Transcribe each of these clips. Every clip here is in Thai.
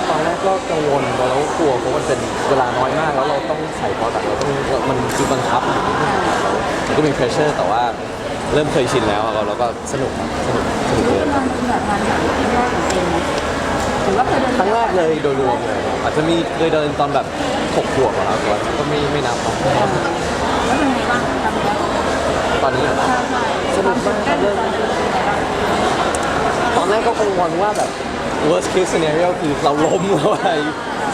ว่าตอนแรกก็กังวลแล้วกลัวเพราะมันเป็นเวลาน้อยมาก แล้วเราต้องใส่พอดักเราต้องมันคือบังคับมันก็มี pressure แต่ว่าเริ่มเคยชินแล้วเราก็สนุกสนุกสนุกเลยครั้งแรกของเองหรือว่าเคยเดินครั้งแรกเลยโดยรวมเลยอาจจะมีเคยเดินตอนแบบหกขวบแต่ว่าก็ไม่ไม่นับครับแล้วเป็นไงบ้างตอนนี้สนุกมากเริ่มตอนแรกก็กังวลว่าแบบ worst case scenario คือเราล้มเราอะไร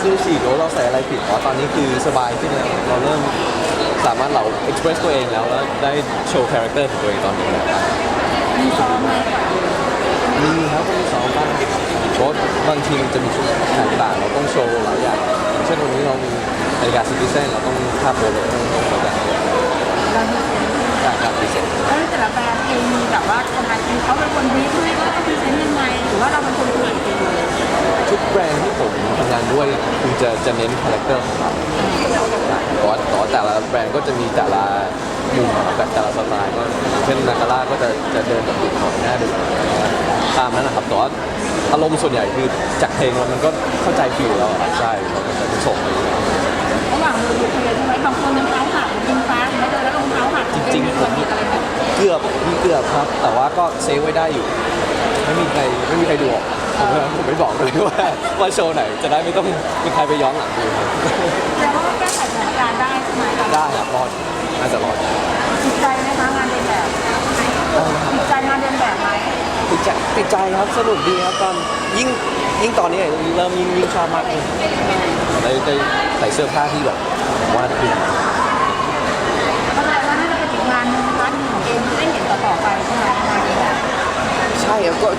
ซื้อฉีดหรือเราใส่อะไรผิดแต่ว่าตอนนี้คือสบายขึ้นแล้วเราเริ่มสามารถเรา express ตัวเองแล้วแล้วได้โชว์ character ของตัวเองตอนนี้แล้วมีซ้อมไหมมีครับก็มีซ้อมบ้างเพราะบางทีมันจะมีชุดต่างๆเราต้องโชว์หลายอย่างเช่นวันนี้เรามีนาฬิกาซิติเซนเราต้องภาพโปรโลต้องต้องประ กาศเรามีเซนการการพิเศษแล้วแต่ละแบรนด์เองมีแบบว่าทำงานคือเขาเป็นคนบีบให้ว่าต้องพรีเซนต์ยังไงหรือว่าเราเป็นคนคุยเองเลยทุกแบรนด์ที่ผมทำงานด้วยคือจะจะเน้นคาแรคเตอร์ของเราแต่ว่าแต่ว่าแต่ละแบรนด์ก็จะมีแต่ละมุมแบบแต่ละสไตล์ก็อย่างเช่นนาคาร่าก็จะจะเดินแบบดุหน่อยหน้าดุตามนั้นนะครับแต่ว่าอารมณ์ส่วนใหญ่คือจากเพลงแล้วมันก็เข้าใจฟิลแล้วอะใช่เราก็จะส่งไปอยู่แล้วระหว่างมือดูเพลใช่ไหมบางคนรองเท้าหักยิงฟ้าไม่เดินแล้วรองเท้าหัก จริงๆมีคนมีอะไรไหมเกือบมีเกือบครับ แต่ว่าก็เซฟไว้ได้อยู่ ไม่มีใครไม่มีใครดูออกผมผมไม่บอกเลยว่าว่าโชว์ไหนจะได้ไม่ต้องมีใครไปย้อนหลังดูครับแต่ว่าแก้ไขสถานการณ์ได้ใช่ไหมเราได้ครับรอดน่าจะรอดติดใจไหมคะงานเดินแบบติดใจงานเดินแบบไหมติดใจติดใจครับสนุกดีครับตอนยิ่งยิ่งตอนนี้เริ่มยิ่งยิ่งชอบมากขึ้นได้ได้ใส่เสื้อผ้าที่แบบวาดขึ้น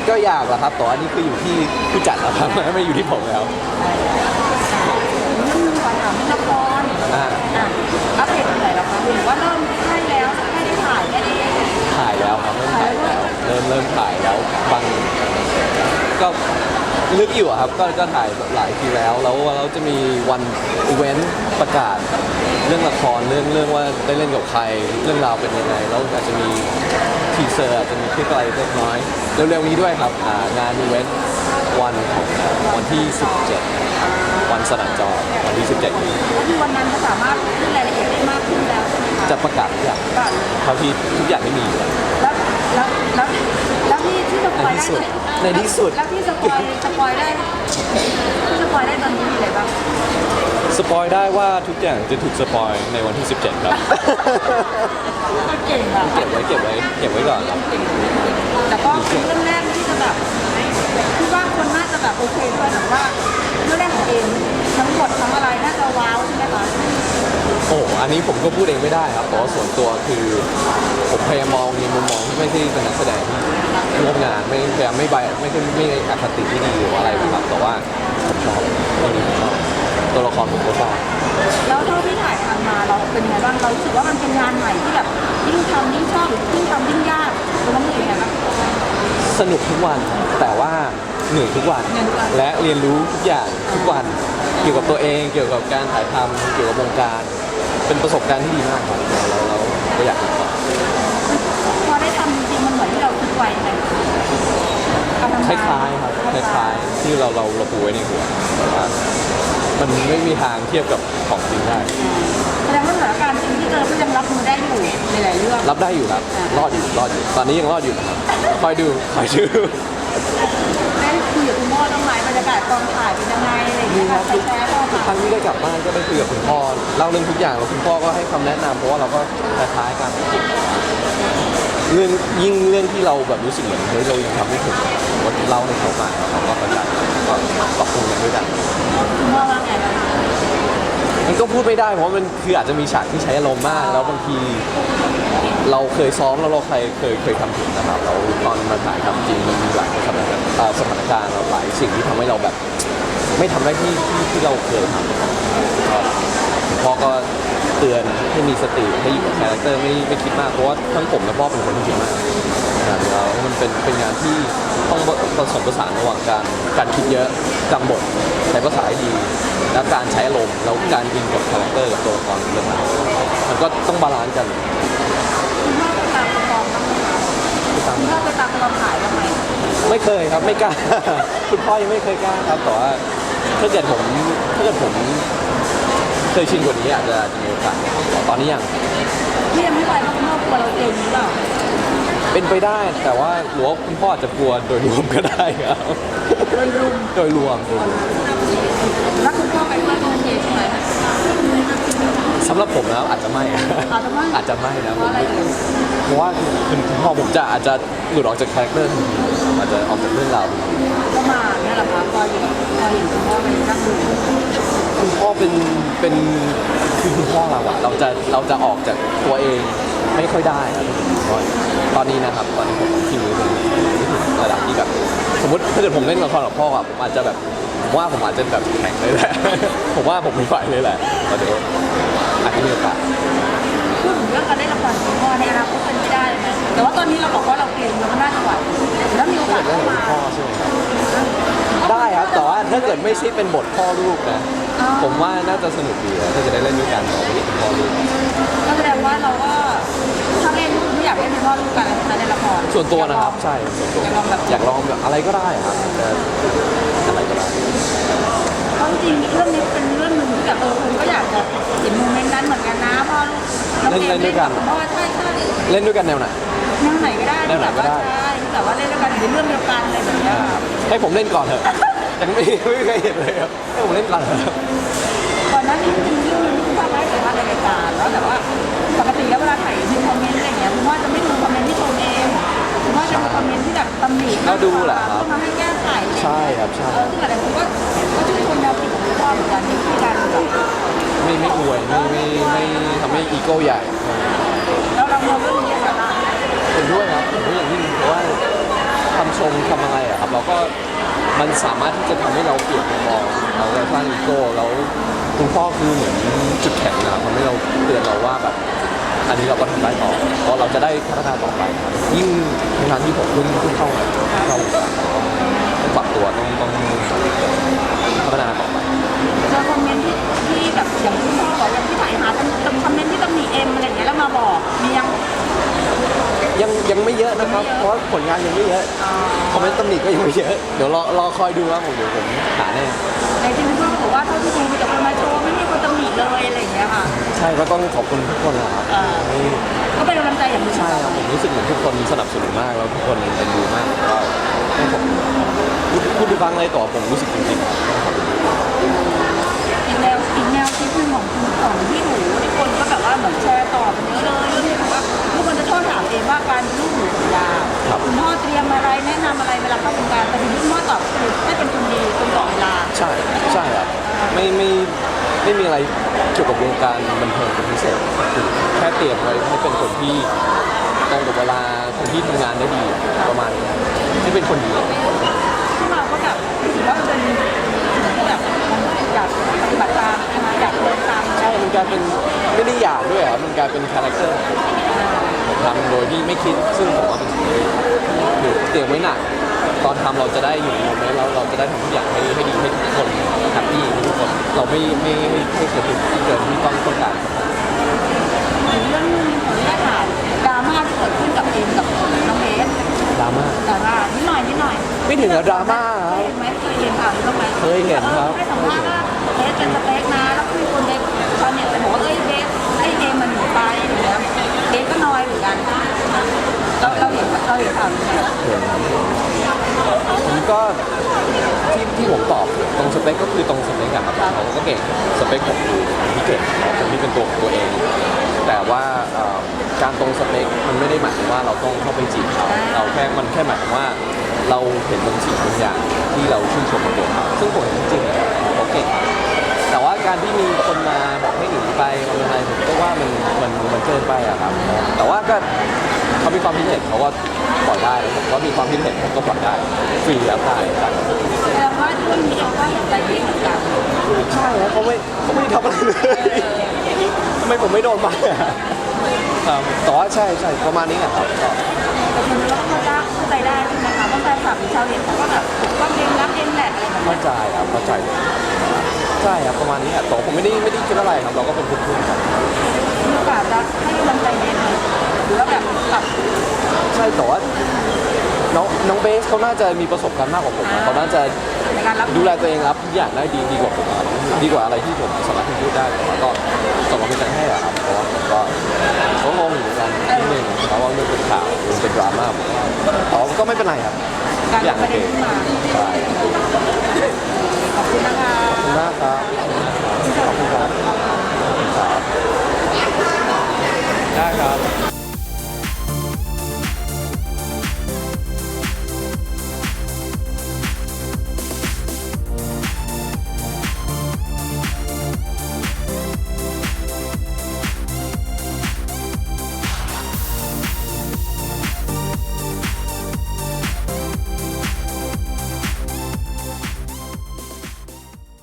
ก็ก็อยากอะครับแต่ว่านี่คืออยู่ที่ผู้จัดแล้วครับไม่อยู่ที่ผมแล้วนี่มีขอถามละครอ่าอะอัปเดตตรงไหนแล้วคะหรือว่าเริ่มใกล้แล้วใกล้ได้ถ่ายได้ได้ถ่ายแล้วครับเริ่มถ่ายแล้วเริ่มเริ่มถ่ายแล้วบางก็ ลึกอยู่อะครับก็ก็ถ่ายหลายทีแล้ว แล้วเราจะมีวันอีเวนต์ประกาศ เรื่องละครเรื่องเรื่องว่าได้เล่นกับใครเรื่องราวเป็นยังไงแล้วอาจจะมีทีเซอร์อาจจะมีคลิปอะไรเล็กน้อยเร็วๆนี้ด้วยครับอ่างานอีเวนต์วันของวันที่ 17 วันสนามจอวันที่ 17นี้ก็คือวันนั้นจะสามารถพูดรายละเอียดได้มากขึ้นแล้วใช่ไหมคะจะประกาศทุกอย่างก่อนเท่าที่ทุกอย่างที่มีอยู่แล้ว แล้วแล้วแล้วแล้วที่ที่สปอยได้ในที่สุด แล้วที่สปอยสปอยได้ที่สปอยได้ตอนนี้มีอะไรบ้างสปอยได้ว่าทุกอย่างจะถูกสปอยในวันที่ 17 ครับเก่งอะเก็บไว้เก็บไว้เก็บไว้ก่อนครับ แต่ก็เป็นเรื่องแรกที่จะแบบคิดว่าคนน่าจะแบบโอเคด้วยแบบว่าเรื่องแรกของเองทั้งหมดทั้งอะไรน่าจะว้าวใช่ไหมคะ โอ้อันนี้ผมก็พูดเองไม่ได้ครับเพราะว่าส่วนตัวคือผมพยายามมองในมุมมองที่ไม่ใช่เป็นนักแสดงที่ร่วมงานไม่พยายามไม่ใบไม่ใช่ไม่อคติที่ดีหรืออะไรนะครับแต่ว่าผมชอบเรื่องนี้ผมชอบตัวละครผมก็ชอบแล้วเท่าที่ถ่ายทำมาเราเป็นยังไงบ้างเรารู้สึกว่ามันเป็นงานใหม่ที่แบบยิ่งทำยิ่งชอบหรือยิ่งทำยิ่งยากเราต้องรู้สึกยังไงบ้างสนุกทุกวันแต่ว่าเหนื่อยทุกวัน และเรียนรู้ทุกอย่างทุกวัน เกี่ยวกับตัวเอง เกี่ยวกับการถ่ายทำเกี่ยวกับวงการ เป็นประสบการณ์ที่ดีมากครับเราเราเราอยากทำต่อพอได้ทำจริงๆมันเหมือนที่เราคิดไว้ไหมการทำคงานล้ายๆครับคล้ายๆที่เราเราเราปูไว้ในหัวแต่ว่า มันไม่มีทางเทียบกับของจริงได้ แสดงว่าสถานการณ์จริงที่เจอก็ยังรับมือได้อยู่ในหลายเรื่อง รับได้อยู่ครับ รอดอยู่รอดอยู่ ตอนนี้ยังรอดอยู่นะครับคอยดูคอยดูได้คุยกับคุณพ่อต้องไหมบรรยากาศกองถ่ายเป็นยังไงอะไรอย่างเงี้ยค่ะใช้แชร์พ่อทุกคค่ะรั้งที่ได้กลับบ้านก็ได้คุยกับคุณพ่อเล่าเรื่องทุกอย่างแล้วคุณพ่อก็ให้คำแนะนำเพราะว่าเราก็คล้ายๆกันเรื่องยิ่งเรื่องที่เราแบบรู้สึกเหมือนเฮ้ยเรายังทำไม่ถึงก็เล่าให้เขาฟังแล้วเขาก็เข้าใจก็ปรับปรุงกันด้วยกัน คุณพ่อว่าไงบ้าง มัน ก็พูดไม่ได้เพราะมันคืออาจจะมีฉากที่ใช้อารมณ์มาก แล้วบางที เราเคยซ้อมแล้วเราเคยเคยเคยทำผิดนะครับเราตอนมาถ่ายทำจริงมันมีหลายสถานการณ์เอ่อสถานการณ์หลายสิ่งที่ทำให้เราแบบ ไม่ทำได้ที่ที่ที่เราเคยทำพ่อก็ เตือนให้มีสติให้อยู่กับคาแรคเตอร์ไม่ไม่คิดมากเพราะว่าทั้งผมและพ่อเป็นคนที่คิดมากนะครับแล้วมันเป็นเป็นงานที่ต้องผสมผสานระหว่างการการคิดเยอะจำบทใช้ภาษาให้ดี แล้วการใช้อารมณ์แล้วการยิงกับคาแรคเตอร์กับตัวละครเรื่องนั้นมันก็ต้องบาลานซ์กันคุณพ่อไปตามกองบ้างไหมคะคุณพ่อไปตามกองถ่ายบ้างไหมไม่เคยครับไม่กล้า คุณพ่อยังไม่เคยกล้าครับแต่ว่าถ้าเกิดผมถ้าเกิดผม เคยชินกว่านี้อาจจะอาจจะมีโอกาสตอนนี้ยังที่ยังไม่ไปเพราะคุณพ่อกลัวเราเองหรือเปล่าเป็นไปได้แต่ว่าหรือว่าคุณพ่ออาจจะกลัวโดยรวมก็ได้ครับโดยรวมโดยรวมโดยรวมแล้วคุณพ่อไปด้วยก็โอเคใช่ไหมสำหรับผมแล้วอาจจะไม่อาจจะไม่อาจจะไม่นะเพผราะมอะไรเอ่ยเพราะว่าคุณคุณพ่อผมจะอาจจะหลุดออกจากคาแรคเตอร์ทันทีอาจจะออกจากเรื่องราวทันทีก็มาเนี่ยแหละค่ะพออยู่พอเห็นคุณพ่อไปนั่งดู คุณพ่อเป็นเป็นคือคุณพ่อเราอะเราจะเราจะออกจากตัวเองไม่ค่อยได้ครับตอนนี้นะครับตอนนี้ผมที่มือผมถึงระดับที่แบบสมมติถ้าเกิดผมเล่นละครกับพ่ออะผมอาจจะแบบผมว่าผมอาจจะแบบแข็งเลยแหละ ผมว่าผมไม่ไหวเลยแหละแต่เดี๋ยวอาจจะมีโอกาสพูดถึงเรื่องการเล่นละครกับคุณพ่อในอนาคตเป็นไม่ได้เลยไหมแต่ว่าตอนนี้เราบอกว่าเราเก่งเราก็น่าจะไหวแล้วมีโอกาสเล่นเข้ากับมาพ่อใช่ไหมครับได้ครับแต่ว่าถ้าเกิดไม่ใช่เป็นบทพ่อลูกนะ ผมว่าน่าจะสนุกดีนะถ้าจะได้เล่นด้วยกันต่อไปเห็นพ่อลูกก็แสดงว่าเราก็ถ้าเล่นไม่อยากเล่นเป็นพ่อลูกกันในละครส่วนตัวนะครับ ใช่ส่วนตัวอยากลองแบบอยากลองแบบอะไรก็ได้ครับจะอะไรก็ได้เพราะจริงๆเรื่องนี้เป็นเรื่องหนึ่งที่แบบเออคนก็อยากจะเห็นโมเมนต์นั้นเหมือนกันนะพ่อลูกน้องเกมเล่นกับพ่อใช่ใช่เล่นด้วยกันแนวไหนแนวไหนก็ได้แนวไหนก็ได้ใช่แต่ว่าเล่นด้วยกันในเรื่องเดียวกันอะไรแบบเนี้ยค่ะให้ผมเล่นก่อนเถอะ ยังไม่ไม่เคยเห็นเลยครับให้ผมเล่นก่อนเถอะก่อนหน้านี้จริงๆเรื่องนึงที่คุณพ่อไม่ได้เคยมาในรายการแล้วแต่ว่าปกติแล้วเวลาถ่ายดูคอมเมนต์อะไรอย่างเงี้ยคุณพ่อจะไม่ดูคอมเมนต์ที่ชมเองคุณพ่อจะดูคอมเมนต์ที่แบบตำหนิก็ดูแหละครับเพื่อมาให้แก้ไขใช่ครับใช่เออซึ่งหลายๆคนก็ก็ชื่นชมแนวคิดของคุณพ่อเหมือนกันในวิธีการแบบไม่ไม่อวยไม่ไม่ไม่ทำให้อีโก้ใหญ่แล้วเรามองเรื่องนี้ยังไงบ้างเห็นด้วยครับเห็นด้วยอย่างยิ่งเพราะว่าคำชมคำอะไรอะครับเราก็ มันสามารถที่จะทำให้เราเปลี่ยนมุมมองเราได้สร้างอีโก้แล้วคุณพ่อคือเหมือนจุดแข็งนะครับทำให้เราเตือนเราว่าแบบอันนี้เราก็ทำได้ต่อเพราะเราจะได้พัฒนาต่อไปครับยิ่งในทางที่ผมเพิ่งเพิ่งเข้ามาเข้าวงการต้องปรับตัวต้องต้องพัฒนาต่อไป เจอคอมเมนต์ที่ที่แบบอย่างที่พ่อบอกอย่างที่ถ่ายหาตำคอมเมนต์ ยังยังไม่เยอะนะครับ เพราะผลงานยังไม่เยอะคอมเมนต์ตำหนิก็ยังไม่เยอะ เดี๋ยวรอรอคอยดูครับผมเดี๋ยวผมหาแน่ในจริงๆคุณพ่อก็บอกว่าเท่าที่ดูมีแต่คนมาโชว์ไม่มีคนตำหนิเลยอะไรอย่างเงี้ยค่ะ ใช่ก็ต้องขอบคุณทุกคนนะครับเออไม่ก็เป็นกำลังใจอย่างหนึ่งใช่ครับผมรู้สึกเหมือนทุกคนสนับสนุนมากแล้วทุกคนเอ็นดูมากก็ให้ผมพูดพูดทุกครั้งเลยต่อผมรู้สึกจริงๆ อีกแนวอีกแนวคิดหนึ่งของคุณของพี่หนูที่คนก็แบบว่าเหมือนแชร์ต่อกันเยอะเลยเรื่องที่แบบว่าทุกคนจะช อบถามเองว่าการเป็นลูกหนูสัญญาครับคุณพ่อเตรียมอะไรแนะนำอะไรเวลาเข้าวงการแต่ถึงที่คุณพ่อตอบคือให้เป็นคนดีคนต่อเวลาใช่ใช่ครับไม่ไม่ไม่มีอะไรเกี่ยวกับวงการบันเทิงเป็นพิเศษคือแค่เตรียมไว้ให้เป็นคนที่ตรงกับเวลาคนที่ทำงานได้ดีประมาณนี้ให้เป็นคนดีที่มาก็แบบรู้สึกว่ามันเป็นสิ่งที่แบบอยากปฏิบัติตามใช่ไหมอยากเดินตาม ใช่มันกลายเป็นไม่ได้อยากด้วยอะมันกลายเป็นคาแรคเตอร์ผม ทำโดยที่ไม่คิดซึ่งผมว่าเป็นสิ่งที่คือเตรียมไว้หนักตอนทำเราจะได้อยู่ในโมเมนต์แล้วเราจะได้ทำทุกอย่างให้ให้ดีให้ทุกคนแฮปปี้ให้ทุกคนเราไม่ไม่ไม่ไม่เคยถึงที่เกินที่ต้องต้องการอีกเรื่องหนึงขออนุญาตถามดราม่าที่เกิดขึ้นกับเอ็มกับน้องเบสดราม่าดราม่านิดหน่อยนิดหน่อยไม่ถึงกับดราม่าคเครับยเห็นไหมเคยเห็นข่าวนี้บ้างไหมเคยเห็นครับให้สัมภาษณ์ว่าเบสเป็นสเปคนะแล้วคือคนเด็กตอนเนี้ยไปบอกว่าเอ้ยเบสไอ้เอ็มมันหนีไปอย่างเงี้ยเบสก็น้อยเหมือนกัน เราเราเห็นเราเห็นข่าวนี้ไหมผมก็ที่ที่ผมตอบตรงสเปคก็คือตรงสเปคอะครับเขาก็เก่งสเปคผมคือคนที่เก่งคนที่เป็นตัวของตัวเอง แต่ว่าเอ่อการตรงสเปคมันไม่ได้หมายถึงว่าเราต้องเข้าไปจีบเขาเราแค่มันแค่หมายถึงว่า เราเห็นบางสิ่งบางอย่างที่เราชื่นชมในตัวเขาซึ่งผมจริงๆเขาเก่ง แต่ว่าการที่มีคนมาบอกให้หนีไปมันอะไรผมก็ว่ามันมันมันเกินไปอะครับ แต่ว่าก็เขามีความคิดเห็นเขาก็ปล่อยได้ผมก็มีความคิดเห็นผมก็ปล่อยได้ฟรีแล้วได้ครับแสดงว่าเรื่องนี้เองก็เห็นใจเบสเหมือนกันใช่แล้วเขาไม่เขาไม่ได้ทำอะไรเลยทำไมผมไม่โดนไปอะครับแต่ว่าใช่ใช่ประมาณนี้อะครับก็แต่คนเราก็เข้าใจเข้าใจได้ใช่ไหมคะว่าแฟนคลับหรือชาวเน็ตเขาก็แบบก็เกมรักเกมแหลกอะไรแบบเข้านี้ใจครับเข้าใจใช่ครับประมาณนี้อะแต่ผมไม่ได้ไม่ได้คิดอะไรครับเราก็เป็นเพื่อนๆกันมีโอกาสจะให้กำลังใจเบสไหมหรือว่าแบบปรับใช่แต่ว่าน้องน้องเบสเขาน่าจะมีประสบการณ์มากกว่าผมอะเขาน่าจะการรับดูแลตัวเองรับทุกอย่างได้ดีดีกว่าผมอะดีกว่าอะไรที่ผมสามารถที่จะพูดได้แต่ว่าก็สมมติเป็นการให้อะครับเพราะว่าผมก็เขางงอยู่เหมือนกันนิดนึงเพราะว่ามันเป็นข่าวมันเป็นดราม่าผมแต่ว่าก็ไม่เป็นไรครับ การทุกอย่างปโอระเคเด็นขึ้นมา